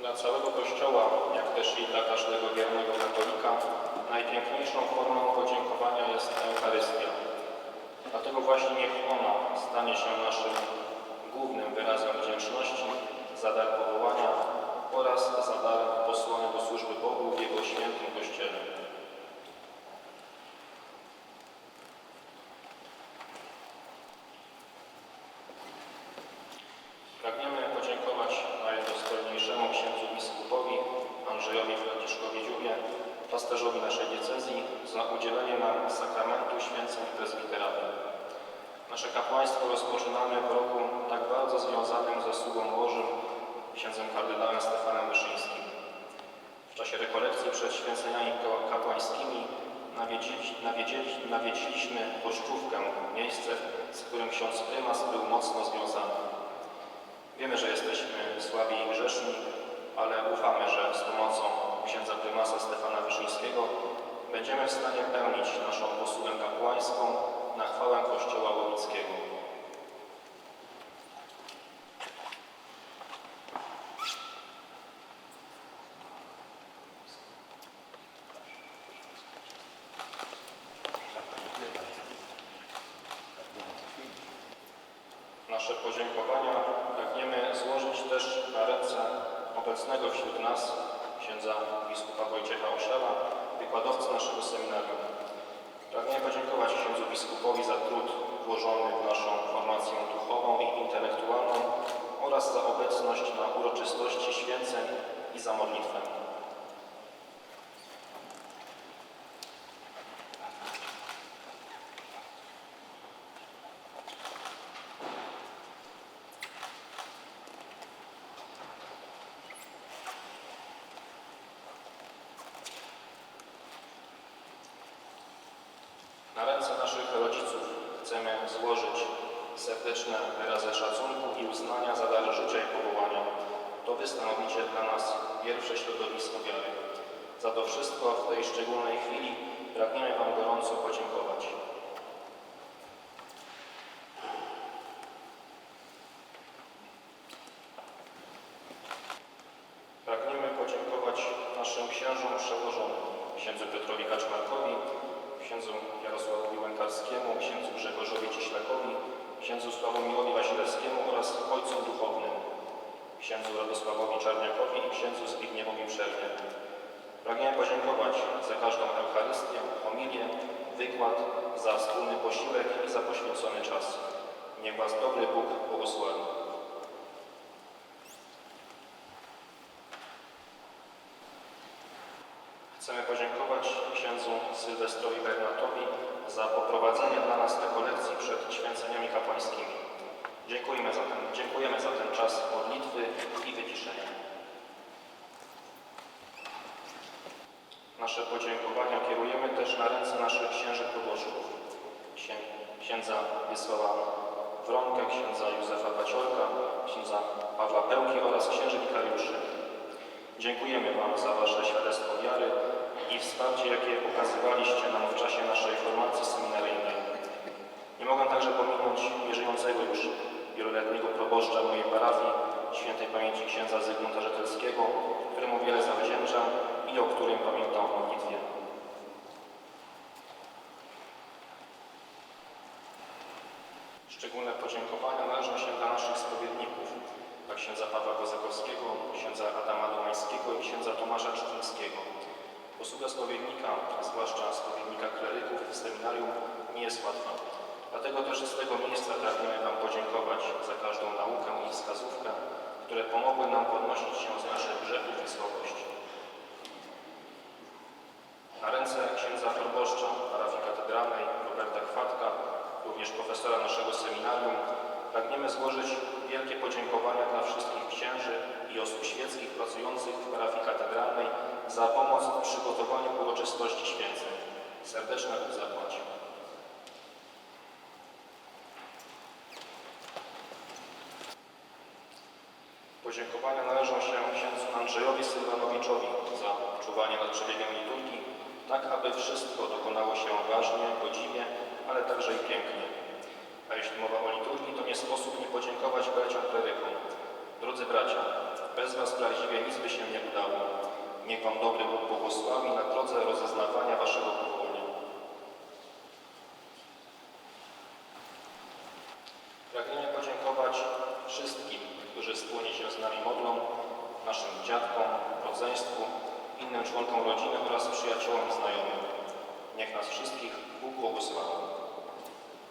Dla całego Kościoła, jak też i dla każdego wiernego katolika, najpiękniejszą formą podziękowania jest Eucharystia. Dlatego właśnie niech ona stanie się naszym głównym wyrazem wdzięczności za dar powołania oraz za dar posłania do służby Bogu w Jego świętym Kościele. Pragniemy podziękować najdostojniejszemu księdzu biskupowi Andrzejowi Franciszkowi Dziubie, pasterzowi naszej diecezji, za udzielenie nam sakramentu święceń prezbiteratu. Nasze kapłaństwo rozpoczynamy w roku tak bardzo związanym ze sługą Bożym, księdzem kardynałem Stefanem Wyszyńskim. W czasie rekolekcji przed święceniami ka- kapłańskimi nawiedzili, nawiedzili, nawiedziliśmy Koszczówkę, miejsce, z którym ksiądz prymas był mocno związany. Wiemy, że jesteśmy słabi i grzeszni, ale ufamy, że z pomocą księdza prymasa Stefana Wyszyńskiego będziemy w stanie pełnić naszą posługę kapłańską na chwałę Kościoła Łowickiego. Nasze podziękowania pragniemy złożyć też na ręce obecnego wśród nas księdza biskupa Wojciecha Oszela, wykładowcy naszego seminarium. Pragniemy podziękować księdzu biskupowi za trud włożony w naszą formację duchową i intelektualną oraz za obecność na uroczystości święceń i za modlitwę. Ręce naszych rodziców chcemy złożyć serdeczne wyrazy szacunku i uznania za dar życia i powołania. To wy stanowicie dla nas pierwsze środowisko wiary. Za to wszystko w tej szczególnej chwili pragniemy Wam gorąco podziękować. Pragniemy podziękować naszym księżom przełożonym, księdzu Piotrowi Kaczmarkowi, księdzu Jarosławowi Łękarskiemu, księdzu Grzegorzowi Cieślakowi, księdzu Sławomirowi Wasilewskiemu oraz ojcom duchownym, księdzu Radosławowi Czarniakowi i księdzu Zbigniewowi Przerwie. Pragniemy podziękować za każdą Eucharystię, homilię, wykład, za wspólny posiłek i za poświęcony czas. Niech Was dobry Bóg błogosławi. Chcemy podziękować księdzu Sylwestrowi Bernatowi za poprowadzenie dla nas rekolekcji przed święceniami kapłańskimi. Dziękujemy za ten, dziękujemy za ten czas modlitwy i wyciszenia. Nasze podziękowania kierujemy też na ręce naszych księży. Księ- Księdza Wiesława Wronkę, księdza Józefa Paciorka, księdza Pawła Pełki oraz księży wikariuszy. Dziękujemy Wam za Wasze świadectwo jakie okazywaliście nam w czasie naszej formacji seminaryjnej. Nie mogę także pominąć nieżyjącego już wieloletniego proboszcza mojej parafii, świętej pamięci księdza Zygmunta Rzetelskiego, któremu wiele zawdzięczam i o którym pamiętam w modlitwie. Szczególne podziękowania należą się dla naszych spowiedników, dla księdza Pawła Kozakowskiego, księdza Adama Domańskiego i księdza Tomasza Czyżyńskiego. Posługa spowiednika, a zwłaszcza spowiednika kleryków w seminarium, nie jest łatwa. Dlatego też z tego miejsca pragniemy Wam podziękować za każdą naukę i wskazówkę, które pomogły nam podnosić się z naszych grzechów i słabości. Na ręce księdza proboszcza parafii katedralnej Roberta Chwatka, również profesora naszego seminarium, pragniemy złożyć wielkie podziękowania dla wszystkich księży i osób świeckich pracujących w parafii katedralnej za pomoc w przygotowaniu uroczystości święceń. Serdeczna Bóg zapłać. Podziękowania należą się księdzu Andrzejowi Sylwanowiczowi za czuwanie nad przebiegiem liturgii, tak aby wszystko dokonało się ważnie, godziwie, ale także i pięknie. A jeśli mowa o liturgii, to nie sposób nie podziękować braciom klerykom. Drodzy bracia, bez was prawdziwie nic by się Niech Wam dobry Bóg błogosławi na drodze rozeznawania Waszego powołania. Pragniemy podziękować wszystkim, którzy wspólnie się z nami modlą, naszym dziadkom, rodzeństwu, innym członkom rodziny oraz przyjaciołom i znajomym. Niech nas wszystkich Bóg błogosławi.